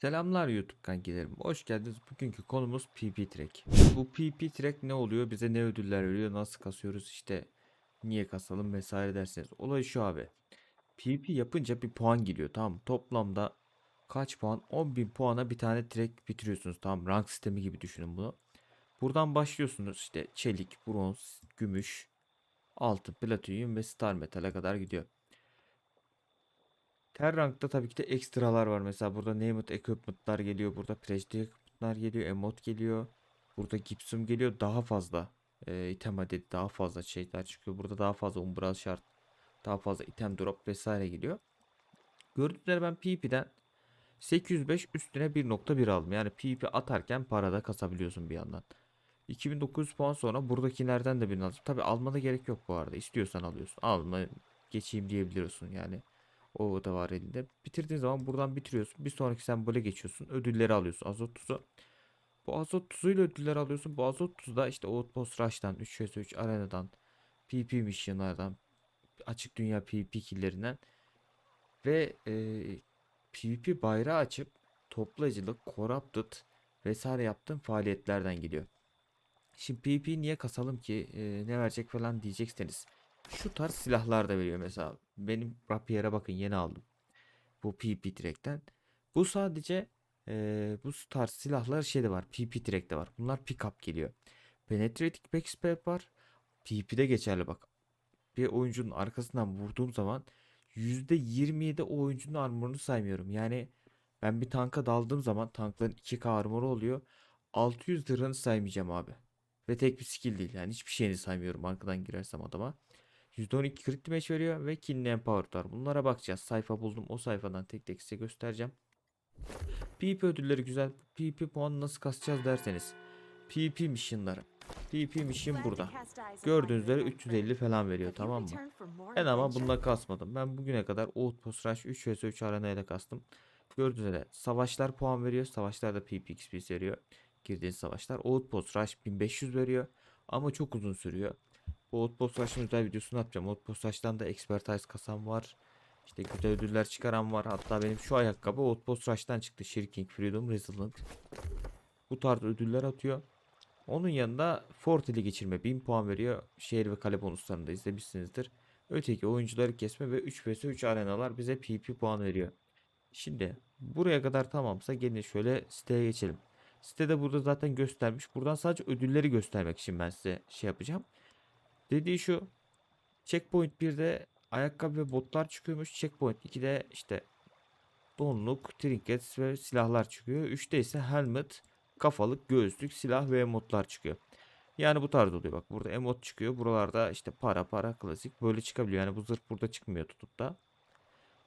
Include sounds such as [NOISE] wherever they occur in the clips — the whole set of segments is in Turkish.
Selamlar YouTube kankilerim. Hoş geldiniz. Bugünkü konumuz PP Track. Bu PP Track ne oluyor? Bize ne ödüller veriyor? Nasıl kasıyoruz? İşte niye kasalım vesaire derseniz. Olay şu abi. PP yapınca bir puan geliyor. Tamam? Toplamda kaç puan? 10.000 puana bir tane track bitiriyorsunuz. Tamam rank sistemi gibi düşünün bunu. Buradan başlıyorsunuz işte çelik, bronz, gümüş, altın, platinyum ve star metal'e kadar gidiyor. Her rankta tabii ki de ekstralar var. Mesela burada Named Equipment'lar geliyor. Burada Prejde Equipment'lar geliyor. Emot geliyor. Burada Gipsum geliyor. Daha fazla e, item adedi daha fazla şeyler çıkıyor. Burada daha fazla umbral şart. Daha fazla item drop vesaire geliyor. Üzere ben PvP'den 805 üstüne 1.1 aldım. Yani PvP atarken parada kasabiliyorsun bir yandan. 2900 puan sonra buradakilerden de birini aldım. Tabi almana gerek yok bu arada. İstiyorsan alıyorsun. Alma geçeyim diyebiliyorsun yani. O da var elinde. Bitirdiğin zaman buradan bitiriyorsun. Bir sonraki sembole geçiyorsun. Ödülleri alıyorsun. Azot tuzu. Bu azot tuzuyla ödüller alıyorsun. Bu azot tuzu da işte Outpost Rush'tan, 3 vs 3 arenadan, PP missionlardan, açık dünya PvP killerinden ve e, PvP bayrağı açıp toplayıcılık, corrupted vesaire yaptığın faaliyetlerden geliyor. Şimdi PvP niye kasalım ki e, ne verecek falan diyecekseniz şu tarz silahlar da veriyor mesela. Benim rapier'e bakın yeni aldım. Bu PP Track'ten. Bu sadece e, bu tarz silahlar şeyde var. PP Track'te var. Bunlar pickup geliyor. Penetrating Backspam var. PP'de geçerli bak. Bir oyuncunun arkasından vurduğum zaman %27 o oyuncunun armorunu saymıyorum. Yani ben bir tanka daldığım zaman tankların 2K armoru oluyor. 600 liranı saymayacağım abi. Ve tek bir skill değil. Yani hiçbir şeyini saymıyorum arkadan girersem adama. %12 crit damage veriyor ve Kinli Empowered var. Bunlara bakacağız. Sayfa buldum. O sayfadan tek tek size göstereceğim. PvP ödülleri güzel. PvP puanı nasıl kasacağız derseniz. PvP missionları. PvP mission burada. Gördüğünüz üzere 350 falan veriyor tamam mı? Ben ama bunda kasmadım. Ben bugüne kadar Outpost Rush 3 vs 3 arena ile kastım. Gördüğünüz üzere savaşlar puan veriyor. Savaşlar da PP XP veriyor. Girdiğiniz savaşlar. Outpost Rush 1500 veriyor. Ama çok uzun sürüyor. Bu Outpost Rush'ın özel videosunu atacağım. Outpost Rush'tan da expertise kasan var. İşte güzel ödüller çıkaran var. Hatta benim şu ayakkabı Outpost Rush'tan çıktı. Shirking Freedom Resilient. Bu tarz ödüller atıyor. Onun yanında Fortili geçirme 1000 puan veriyor. Şehir ve kale bonuslarını da izlemişsinizdir. Öteki oyuncuları kesme ve 3 vs 3 arenalar bize PP puan veriyor. Şimdi buraya kadar tamamsa gelin şöyle siteye geçelim. Sitede burada zaten göstermiş. Buradan sadece ödülleri göstermek için ben size şey yapacağım. Dediği şu. Checkpoint 1'de ayakkabı ve botlar çıkıyormuş. Checkpoint 2'de işte donluk, trinkets ve silahlar çıkıyor. 3'te ise helmet, kafalık, göğüslük, silah ve emotlar çıkıyor. Yani bu tarz oluyor bak. Burada emot çıkıyor. Buralarda işte para para klasik böyle çıkabiliyor. Yani bu zırh burada çıkmıyor tutup da.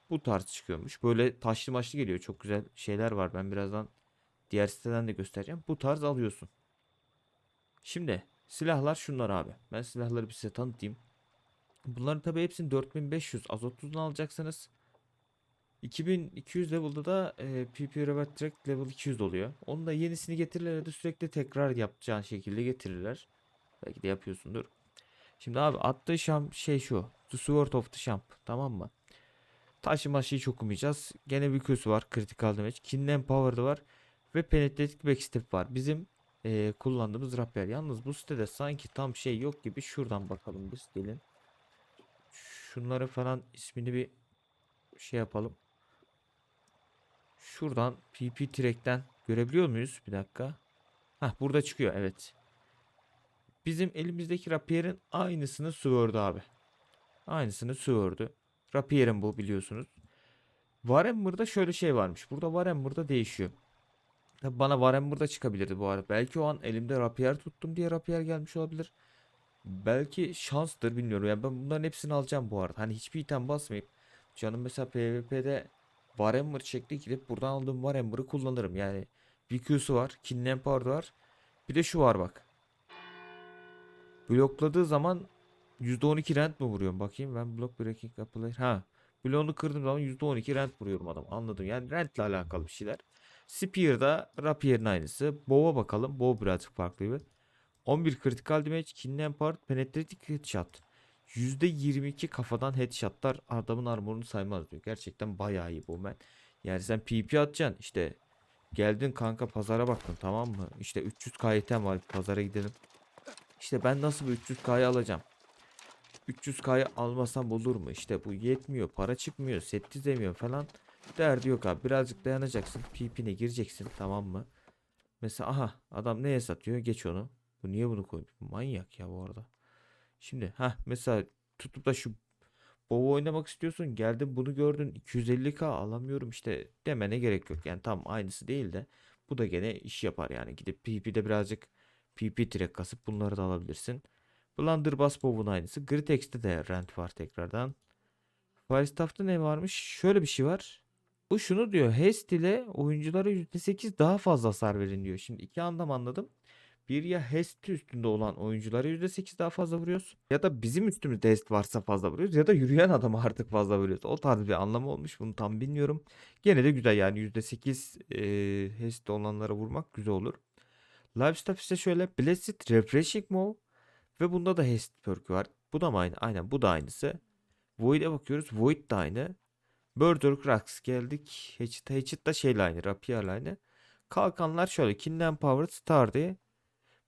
Bu tarz çıkıyormuş. Böyle taşlı maçlı geliyor. Çok güzel şeyler var. Ben birazdan diğer siteden de göstereceğim. Bu tarz alıyorsun. Şimdi silahlar şunlar abi. Ben silahları bir size tanıtayım. Bunların tabi hepsini 4500 azot tuzunu alacaksınız. 2200 level'da da e, PP Revat Track level 200 oluyor. Onun da yenisini getirirler da sürekli tekrar yapacağın şekilde getirirler. Belki de yapıyorsundur. Şimdi abi attığı şam şey şu. The Sword of the Champ. Tamam mı? Taşıma şeyi çok okumayacağız. Gene bir kösü var. Critical Damage. Kinlen Power'da var. Ve Penetrating Backstep var. Bizim e, kullandığımız rapier. Yalnız bu sitede sanki tam şey yok gibi. Şuradan bakalım biz. Gelin. Şunları falan ismini bir şey yapalım. Şuradan PP Track'ten görebiliyor muyuz? Bir dakika. Hah burada çıkıyor evet. Bizim elimizdeki rapier'in aynısını Sword abi. Aynısını Sword'u. Rapier'in bu biliyorsunuz. Warhammer'da şöyle şey varmış. Burada Warhammer'da değişiyor. Tabi bana Warhammer'da çıkabilirdi bu arada. Belki o an elimde rapier tuttum diye rapier gelmiş olabilir. Belki şanstır bilmiyorum. Yani ben bunların hepsini alacağım bu arada. Hani hiçbir item basmayıp canım mesela PvP'de Warhammer şekli gidip buradan aldığım Warhammer'ı kullanırım. Yani VQ'su var. Kin Empire var. Bir de şu var bak. Blokladığı zaman %12 rent mi vuruyorum? Bakayım ben block breaking a player. Ha. Bloğunu kırdığım zaman %12 rent vuruyorum adam. Anladım. Yani rentle alakalı bir şeyler. Spear'da Rapier'in aynısı. Bow'a bakalım. Bow birazcık farklı bir. 11 critical damage, Kin Empire, penetrating headshot. %22 kafadan headshotlar adamın armorunu saymaz diyor. Gerçekten bayağı iyi bu men. Yani sen PP atacaksın işte Geldin kanka pazara baktın tamam mı? İşte 300k item var pazara gidelim. İşte ben nasıl bu 300k'yı alacağım? 300k'yı almasam olur mu? İşte bu yetmiyor. Para çıkmıyor. Set dizemiyor falan. Derdi yok abi. Birazcık dayanacaksın. PP'ne gireceksin. Tamam mı? Mesela aha adam neye satıyor? Geç onu. Bu niye bunu koymuş? Manyak ya bu arada. Şimdi ha mesela tutup da şu WoW oynamak istiyorsun. Geldin bunu gördün. 250k alamıyorum işte demene gerek yok. Yani tam aynısı değil de bu da gene iş yapar yani. Gidip PvP'de birazcık PP direkt kasıp bunları da alabilirsin. Blunderbuss WoW'un aynısı. Gritex'te de rent var tekrardan. Firestaff'ta ne varmış? Şöyle bir şey var. Bu şunu diyor. Haste ile oyunculara %8 daha fazla hasar verin diyor. Şimdi iki anlam anladım. Bir ya Hest üstünde olan oyunculara %8 daha fazla vuruyoruz. Ya da bizim üstümüzde Hest varsa fazla vuruyoruz. Ya da yürüyen adama artık fazla vuruyoruz. O tarz bir anlamı olmuş. Bunu tam bilmiyorum. Gene de güzel yani %8 e, Hest olanlara vurmak güzel olur. Livestock ise şöyle Blessed Refreshing Move ve bunda da Hest perk'ü var. Bu da mı aynı? Aynen bu da aynısı. Void'e bakıyoruz. Void da aynı. Murder Crux geldik. Hatchet, Hatchet da şeyle aynı. Rapier'le aynı. Kalkanlar şöyle. Kindle Powered Star diye.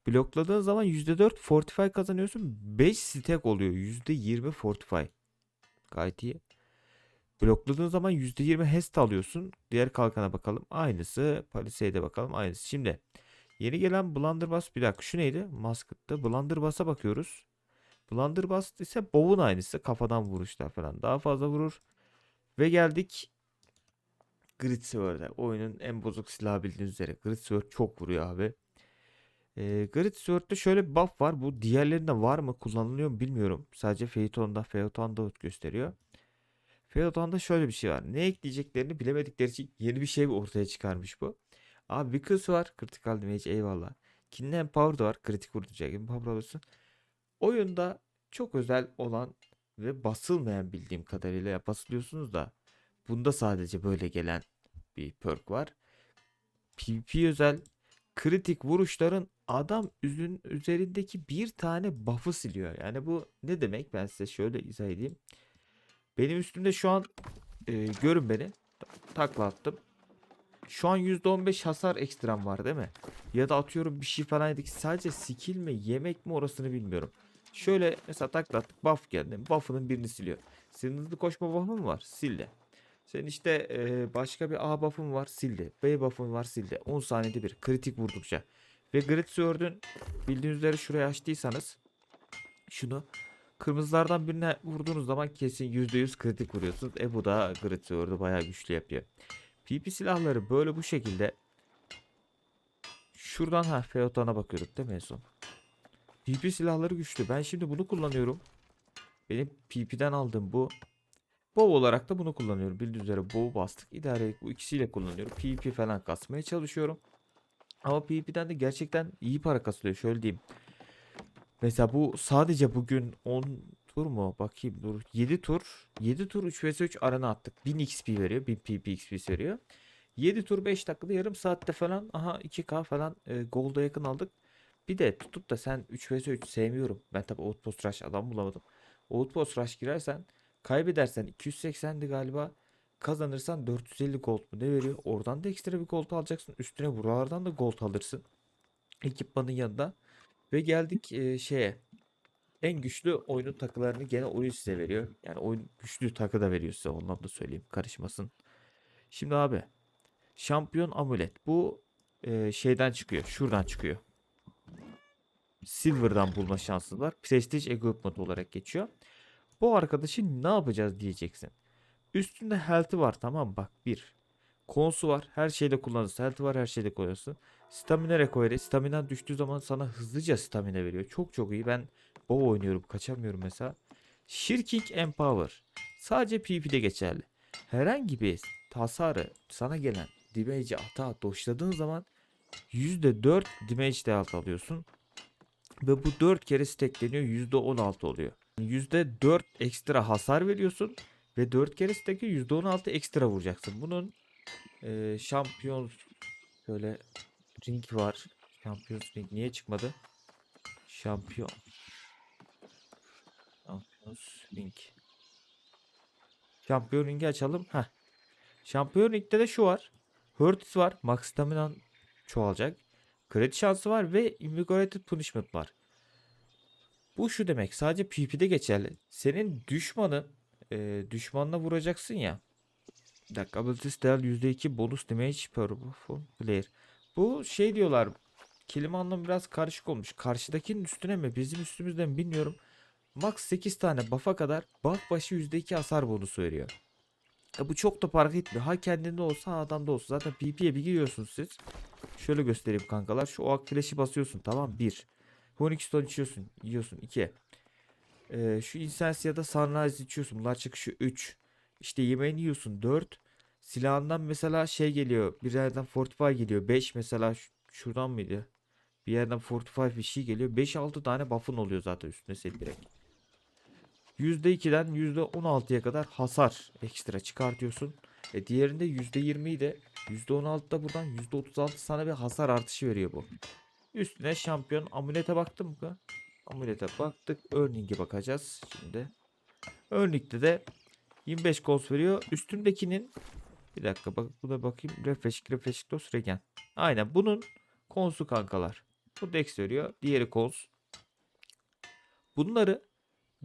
Blokladığın zaman %4 Fortify kazanıyorsun. 5 stack oluyor. %20 Fortify. Gayet iyi. Blokladığın zaman %20 Hest alıyorsun. Diğer kalkana bakalım. Aynısı. Palisade'e bakalım. Aynısı. Şimdi yeni gelen Blunderbuss bir dakika şu neydi? Musked'da. Blunderbuss'a bakıyoruz. Blunderbuss ise Bow'un aynısı. Kafadan vuruşlar falan. Daha fazla vurur. Ve geldik Gritsworth'e. Oyunun en bozuk silahı bildiğiniz üzere. Gritsworth çok vuruyor abi. E, Gritsworth'te şöyle bir buff var. Bu diğerlerinde var mı? Kullanılıyor mu bilmiyorum. Sadece Phaeton'da, Phaeton'da gösteriyor. Phaeton'da şöyle bir şey var. Ne ekleyeceklerini bilemedikleri için yeni bir şey ortaya çıkarmış bu. Abi Vickers var. Critical damage eyvallah. Kindle Power da var. Kritik vurduracak gibi power alırsın. Oyunda çok özel olan ve basılmayan bildiğim kadarıyla ya basılıyorsunuz da bunda sadece böyle gelen bir perk var. PvP özel kritik vuruşların adam üzün üzerindeki bir tane buff'ı siliyor. Yani bu ne demek? Ben size şöyle izah edeyim. Benim üstümde şu an e, görün beni. Takla attım. Şu an %15 hasar ekstram var değil mi? Ya da atıyorum bir şey falan yedik. Sadece skill mi yemek mi orasını bilmiyorum. Şöyle mesela takla attık buff geldi. Buff'ının birini siliyor. Senin hızlı koşma buff'ın var? Sildi. Senin işte e, başka bir A buff'ın var sildi. B buff'ın var sildi. 10 saniyede bir kritik vurdukça. Ve Grid Sword'un bildiğiniz üzere şuraya açtıysanız şunu kırmızılardan birine vurduğunuz zaman kesin %100 kritik vuruyorsunuz. E bu da Grid Sword'u bayağı güçlü yapıyor. PP silahları böyle bu şekilde şuradan ha Feotan'a bakıyorduk değil mi en son? PP silahları güçlü. Ben şimdi bunu kullanıyorum. Benim PP'den aldığım bu. Bow olarak da bunu kullanıyorum. Bildiğiniz üzere bow bastık. İdarelik bu ikisiyle kullanıyorum. PvP falan kasmaya çalışıyorum. Ama PvP'den de gerçekten iyi para kasılıyor. Şöyle diyeyim. Mesela bu sadece bugün 10 tur mu? Bakayım dur. 7 tur. 7 tur 3 vs 3 arena attık. 1000 XP veriyor. 1000 PP XP veriyor. 7 tur 5 dakikada yarım saatte falan aha 2K falan e, Gold'a yakın aldık. Bir de tutup da sen 3 vs 3 sevmiyorum. Ben tabi Outpost Rush adam bulamadım. Outpost Rush girersen Kaybedersen 280'di galiba. Kazanırsan 450 gold mu ne veriyor? Oradan da ekstra bir gold alacaksın. Üstüne buralardan da gold alırsın. Ekipmanın yanında. Ve geldik e, şeye. En güçlü oyunun takılarını gene oyun size veriyor. Yani oyun güçlü takı da veriyor size. Ondan da söyleyeyim. Karışmasın. Şimdi abi. Şampiyon amulet. Bu e, şeyden çıkıyor. Şuradan çıkıyor. Silver'dan bulma şansın var. Prestige Equipment olarak geçiyor. Bu arkadaşı ne yapacağız diyeceksin. Üstünde health'i var tamam bak bir. Konsu var her şeyde kullanırsın. Health'i var her şeyde kullanırsın. Stamina recovery. Stamina düştüğü zaman sana hızlıca stamina veriyor. Çok çok iyi. Ben bow oynuyorum. Kaçamıyorum mesela. Shirking Empower. Sadece PvP'de geçerli. Herhangi bir hasarı sana gelen damage'i ata doşladığın zaman %4 damage de alıyorsun. Ve bu 4 kere stackleniyor %16 oluyor. %4 ekstra hasar veriyorsun ve 4 kere stack'e %16 ekstra vuracaksın. Bunun e, şampiyon şöyle ring var. Şampiyon ring niye çıkmadı? Şampiyon. Şampiyon ring. Şampiyon ringi açalım. Heh. Şampiyon ringde de şu var. Hurts var. Max Stamina'nın çoğalacak. Kredi şansı var ve Invigorated Punishment var. Bu şu demek sadece PvP'de geçerli. Senin düşmanın e, düşmanına vuracaksın ya. Bir dakika ability style %2 bonus damage per player. Bu şey diyorlar. Kelime anlamı biraz karışık olmuş. Karşıdakinin üstüne mi bizim üstümüzden mi bilmiyorum. Max 8 tane buff'a kadar buff başı %2 hasar bonusu veriyor. E bu çok da fark etmiyor. Ha kendinde olsa ha adamda olsa. Zaten PP'ye bir giriyorsunuz siz. Şöyle göstereyim kankalar. Şu oak flash'i basıyorsun tamam 1. Phoenix Stone içiyorsun. Yiyorsun 2. Ee, şu Incense ya da Sunrise içiyorsun. Bunlar çıkışı 3. İşte yemeğini yiyorsun 4. Silahından mesela şey geliyor. Bir yerden Fortify geliyor. 5 mesela şuradan mıydı? Bir yerden Fortify bir şey geliyor. 5-6 tane buff'ın oluyor zaten üstüne senin direkt. %2'den %16'ya kadar hasar ekstra çıkartıyorsun. E diğerinde %20'yi de %16'da buradan %36 sana bir hasar artışı veriyor bu. Üstüne şampiyon amulete baktım mı? Amulete baktık. Earning'e bakacağız şimdi. Earning'de de 25 gols veriyor. Üstümdekinin bir dakika bak buna bakayım. Refresh, refresh, dos, regen. Aynen bunun konsu kankalar. Bu dex veriyor. Diğeri kons. Bunları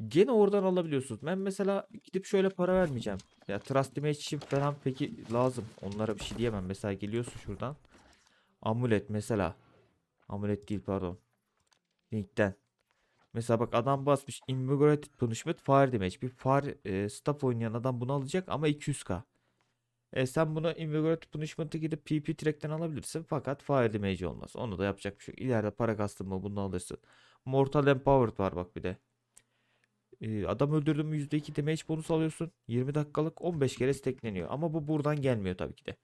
gene oradan alabiliyorsunuz. Ben mesela gidip şöyle para vermeyeceğim. Ya Trust Damage için falan peki lazım. Onlara bir şey diyemem. Mesela geliyorsun şuradan. Amulet mesela. Amulet değil pardon. Linkten. Mesela bak adam basmış. Invigorated Punishment Fire Damage. Bir fire e, staff oynayan adam bunu alacak ama 200k. E sen bunu Invigorated Punishment'ı gidip PP track'ten alabilirsin fakat Fire Damage olmaz. Onu da yapacak bir şey yok. İleride para kastın mı bunu alırsın. Mortal Empowered var bak bir de. E, adam öldürdün mü %2 damage bonus alıyorsun. 20 dakikalık 15 kere stackleniyor. Ama bu buradan gelmiyor tabii ki de.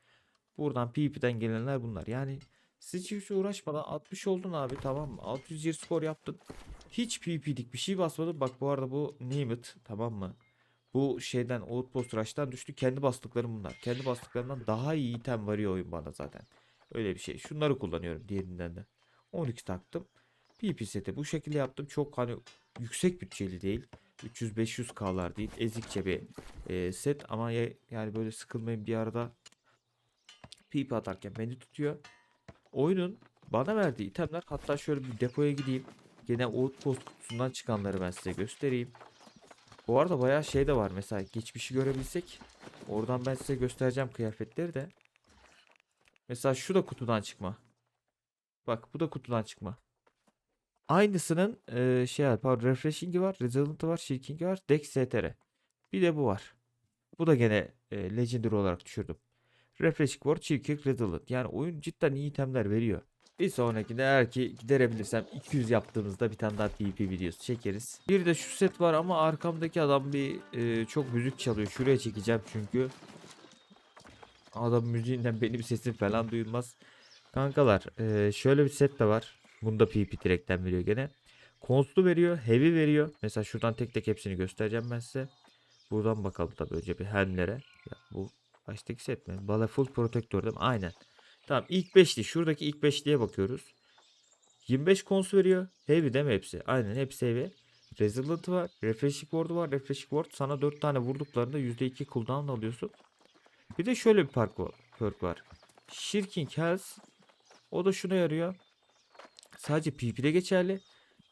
Buradan PvP'den gelenler bunlar. Yani siz hiç uğraşmadan 60 oldun abi tamam mı? 620 skor yaptın. Hiç PvP'lik bir şey basmadın. Bak bu arada bu name it tamam mı? Bu şeyden Outpost Rush'tan düştü. Kendi bastıklarım bunlar. Kendi bastıklarımdan daha iyi item varıyor oyun bana zaten. Öyle bir şey. Şunları kullanıyorum diğerinden de. 12 taktım. PP seti bu şekilde yaptım. Çok hani yüksek bütçeli değil. 300-500K'lar değil. Ezikçe bir e, set ama ya- yani böyle sıkılmayın bir arada PP atarken beni tutuyor. Oyunun bana verdiği itemler hatta şöyle bir depoya gideyim. Gene Outpost kutusundan çıkanları ben size göstereyim. Bu arada bayağı şey de var mesela geçmişi görebilsek. Oradan ben size göstereceğim kıyafetleri de. Mesela şu da kutudan çıkma. Bak bu da kutudan çıkma. Aynısının eee şey. Pardon, Refreshing'i var. Resilient var. Shrinking'i var. Dex STR. Bir de bu var. Bu da gene eee, Legendary olarak düşürdüm. Refreshing Ward, Shrinking, Resilient. Yani oyun cidden iyi itemler veriyor. Bir sonrakinde eğer ki giderebilirsem 200 yaptığımızda bir tane daha PvP videosu çekeriz. Bir de şu set var ama arkamdaki adam bir eee, çok müzik çalıyor. Şuraya çekeceğim çünkü. Adam müziğinden benim sesim falan duyulmaz. Kankalar eee, şöyle bir set de var. Bunda PP direkten veriyor gene. Konslu veriyor. Heavy veriyor. Mesela şuradan tek tek hepsini göstereceğim ben size. Buradan bakalım tabii önce bir helmlere. Ya bu baştaki set mi? Bala full protector değil mi? Aynen. Tamam ilk beşli. Şuradaki ilk beşliye bakıyoruz. 25 kons veriyor. Heavy değil mi hepsi? Aynen hepsi heavy. Resilient var. Refreshing Ward var. Refreshing Ward sana 4 tane vurduklarında %2 cooldown alıyorsun. Bir de şöyle bir perk var. Perk var. Shirking Health. O da şuna yarıyor. Sadece PvP'de geçerli.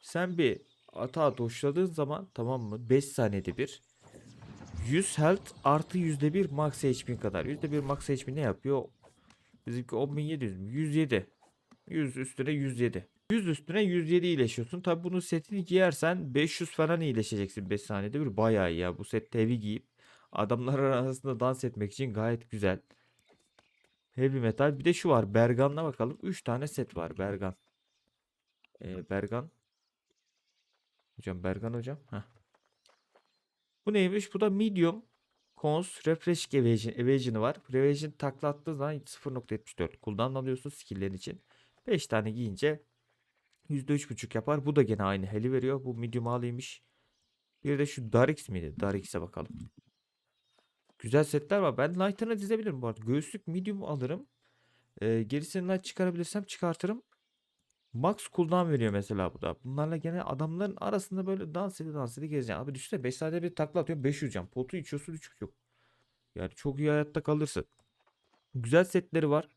Sen bir atağa doşladığın zaman tamam mı? 5 saniyede bir 100 health artı %1 max HP kadar. %1 max HP ne yapıyor? Bizimki 10700 mü? 107. 100 üstüne 107. 100 üstüne 107 iyileşiyorsun. Tabi bunun setini giyersen 500 falan iyileşeceksin 5 saniyede bir. Bayağı iyi ya. Bu set heavy giyip adamlar [LAUGHS] arasında dans etmek için gayet güzel. Heavy metal. Bir de şu var. Bergan'la bakalım. 3 tane set var. Bergan. Ee, Bergan. Hocam Bergan hocam. Heh. Bu neymiş? Bu da medium. Cons refresh evasion, evasion'ı var. Evasion takla attığı zaman 0.74 cooldown alıyorsun skill'lerin için. 5 tane giyince %3.5 yapar. Bu da gene aynı heli veriyor. Bu medium haliymiş. Bir de şu Darix miydi? Darix'e bakalım. Güzel setler var. Ben Light'ını dizebilirim bu arada. Göğüslük medium alırım. Ee, gerisini Light çıkarabilirsem çıkartırım. Max cooldown veriyor mesela bu da. Bunlarla gene adamların arasında böyle dans ede dans ede gezeceksin. Abi düşünsene 5 saniyede bir takla atıyor 500 can. Potu içiyorsun 3.5. Yani çok iyi hayatta kalırsın. Güzel setleri var.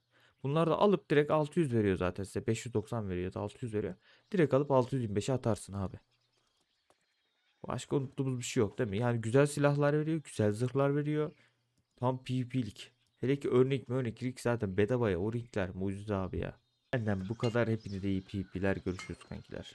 Bunlar da alıp direkt 600 veriyor zaten size. 590 veriyor da 600 veriyor. Direkt alıp 625'e atarsın abi. Başka unuttuğumuz bir şey yok değil mi? Yani güzel silahlar veriyor, güzel zırhlar veriyor. Tam PvP'lik. Hele ki örnek mi örnek ring zaten bedavaya o ringler mucize abi ya. Benden bu kadar hepinize iyi PvP'ler görüşürüz kankiler.